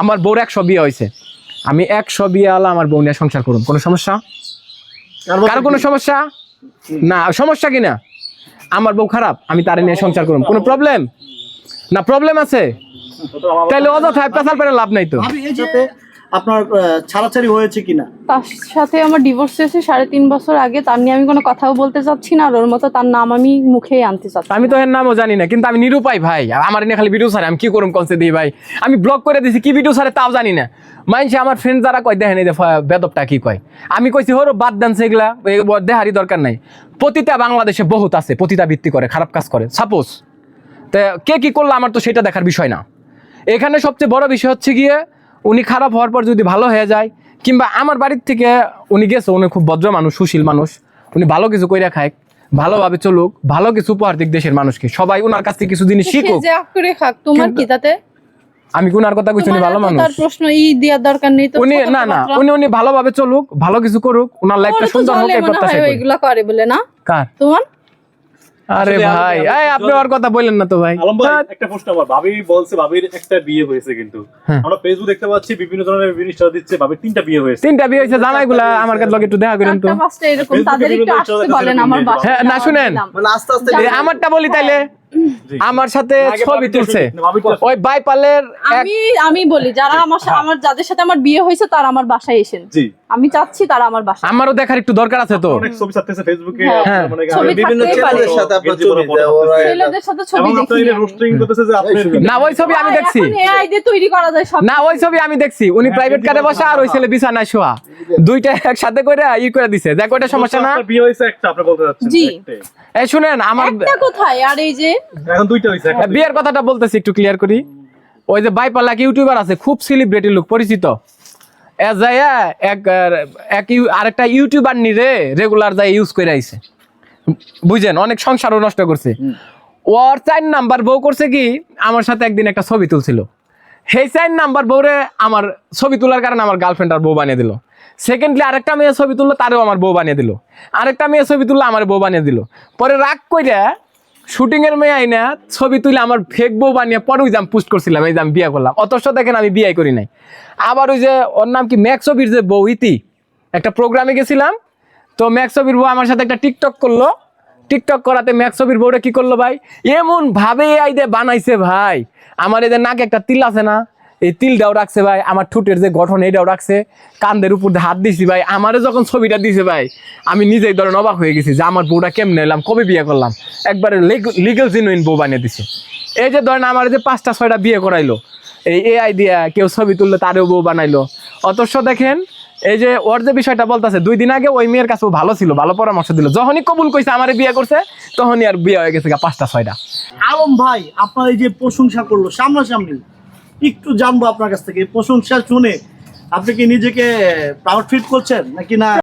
আমার বউর একশো বিয়ে হয়েছে। আমি একশো বিয়ে আলা আমার বউ নিয়ে সংসার করুন কোনো সমস্যা? কারও কোনো সমস্যা? না সমস্যা কি না? আমার বউ খারাপ আমি তার নিয়ে সংসার করুন কোনো প্রবলেম না প্রবলেম আছে? তাহলে অযথায় পেশাল পেরে লাভ নাই তো। আপনার ছাড়াছাড়ি হয়েছে কিনা? তার সাথে আমার ডিভোর্স হয়েছে সাড়ে তিন বছর আগে। তার নিয়ে আমি কোনো কথাও বলতে চাচ্ছি না আর ওর মতো তার নাম আমি মুখেই আনতে চাচ্ছি আমি তো এর নামও জানি না কিন্তু আমি নিরুপায় ভাই। আমার এনে খালি ভিডিও সারে আমি কি করুম কনসে দিই ভাই? আমি ব্লক করে দিছি কি ভিডিও সারে তাও জানি না। মানছে আমার ফ্রেন্ড যারা কয় দেখেন এই যে বেদবটা কি কয়? আমি কইছি হরো বাদ দেন সেগুলা দেহারি দরকার নাই। পতিতা বাংলাদেশে বহুত আছে পতিতা ভিত্তি করে খারাপ কাজ করে। সাপোজ তা কে কি করল আমার তো সেটা দেখার বিষয় না। এখানে সবচেয়ে বড় বিষয় হচ্ছে গিয়ে উনি খারাপ হওয়ার পর যদি ভালো হয়ে যায় কিংবা আমার বাড়ির থেকে উনি গেছে উনি খুব ভদ্র মানুষ সুশীল মানুষ উনি ভালো কিছু কইরা খায় ভালোভাবে চলুক ভালো কিছু উপহার দিক দেশের মানুষকে সবাই ওনার কাছ থেকে কিছু জিনিস শিখুক। তোমার কি তাতে? আমি কি ওনার কথা কইছি উনি ভালো মানুষ? তার প্রশ্ন ই দেওয়ার দরকার নেই তো উনি না না। উনি উনি ভালোভাবে চলুক ভালো কিছু করুক ওনার লাইফটা সুন্দর হোক এই প্রত্যাশা করি। ওইগুলা করে বলে না? কার? তোমার? আরে ভাই এই আপনি ওর কথা বলেন না তো ভাই। আলম ভাই একটা প্রশ্ন আমার ভাবি বলছে ভাবির একটা বিয়ে হয়েছে কিন্তু। হ্যাঁ। আমরা ফেসবুক দেখতে পাচ্ছি বিভিন্ন ধরনের বিভিন্ন স্টার দিচ্ছে ভাবির তিনটা বিয়ে হয়েছে। তিনটা বিয়ে হয়েছে জামাইগুলা আমার কাছে লগে একটু দেখা করেন তো। এরকম তাদের একটু আসতে বলেন আমার বাসা হ্যাঁ, না, শুনেন। মানে আস্তে আস্তে আমারটা বলি তাইলে। জি। আমার সাথে ছবি তুলছে। ওই বাইপালের আমি আমি বলি যারা আমার সা- আমার যাদের সাথে আমার বিয়ে হয়েছে তারা আমার বাসায় এসেন। জি। আমি চাচ্ছি তারা আমার বাসায়। আমারও দেখার একটু দরকার আছে তো। অনেক ছবি ছাড়তেছে ফেসবুকে হ্যাঁ। হ্যাঁ। মানে বিভিন্ন। চ্যানেলের সাথে আপনার ছবি ছেলেদের সাথে ছবি দেখি। এটা রোস্টিং করতেছে যে আপনি না ওই ছবি আমি দেখছি। এআই দিয়ে তৈরি করা যায় সব। না ওই ছবি আমি দেখছি। উনি প্রাইভেট কারে বসা আর ওই ছেলে বিছানায় শোয়া। দুইটা একসাথে করে ই করে দিছে। দেখ ওইটা সমস্যা না। আপনার বিয়ে হয়েছে একটা আপনি বলতে যাচ্ছেন জি। এই শুনেন আমার একটা কোথায়? আর এই যে এখন দুইটা হয়েছে একটা বিয়ের কথাটা বলতেছি একটু ক্লিয়ার করি। ওই যে বাইপাল্লা এক ইউটিউবার আছে খুব সেলিব্রিটি লোক পরিচিত। যাইয়া এক এক আরেকটা ইউটিউবার নি রে রেগুলার যাই ইউজ করে আইছে। বুঝেন অনেক সংসারও নষ্ট করছে। ওর চার নাম্বার বউ করছে কি আমার সাথে একদিন একটা ছবি তুলছিল। সেই চার নাম্বার বউরে আমার ছবি তোলার কারণে আমার গার্লফ্রেন্ড আর বউ বানিয়ে দিল। সেকেন্ডলি আরেকটা মেয়ে ছবি তুললো তারও আমার বউ বানিয়ে দিল। আরেকটা মেয়ে ছবি তুললো আমার বউ বানিয়ে দিল। পরে রাগ কইরা শুটিং এর মেয়ে আইনা ছবি তুলে আমার ফেক বউ বানিয়ে পরে ওই যে পোস্ট করছিলাম, এই যে বিয়া করলাম। অথচ দেখেন আমি বিয়ে করি নাই। আবার ওই যে ওর নাম কি? ম্যাক্সবির যে বউ, ইতি। একটা প্রোগ্রামে গেছিলাম, তো ম্যাক্সবির বউ আমার সাথে একটা টিকটক করল। টিকটক করাতে ম্যাক্সবির বউটা কি করল ভাই? এমন ভাবে এই দে বানাইছে ভাই। আমার এদের নাকে একটা তিল আছে না এই তিলটাও রাখছে ভাই, আমার ঠোঁটের যে গঠন এটাও রাখছে। কান্দের উপর হাত দিছি ভাই, আমারে যখন ছবিটা দিছে ভাই, আমি নিজেই ধরেন অবাক হয়ে গেছি যে আমার বউটা কেমনে এলাম, কবে বিয়ে করলাম? একবারে লিগেল জেনুইন বউ বানিয়ে দিছে। এই যে ধরেন আমার যে পাঁচটা, ছয়টা বিয়ে করাইলো, এই এআই দিয়া কেউ ছবি তুললে তারও বউ বানাইলো। অথচ দেখেন, এই যে ওর যে বিষয়টা বলতেছে, দুই দিন আগে ওই মেয়ের কাছে ভালো ছিল, ভালো পরামর্শ দিল। যখনই কবুল কইছে আমার বিয়ে করছে, তখনই আর বিয়ে হয়ে গেছে পাঁচটা, ছয়টা। আলম ভাই, আপনার এই যে প্রশংসা করল, সামনাসামনি। একটু জানব আপনার কাছ থেকে। প্রশংসা শুনে আপনি কি নিজেকে প্রাউড ফিল করছেন নাকি না?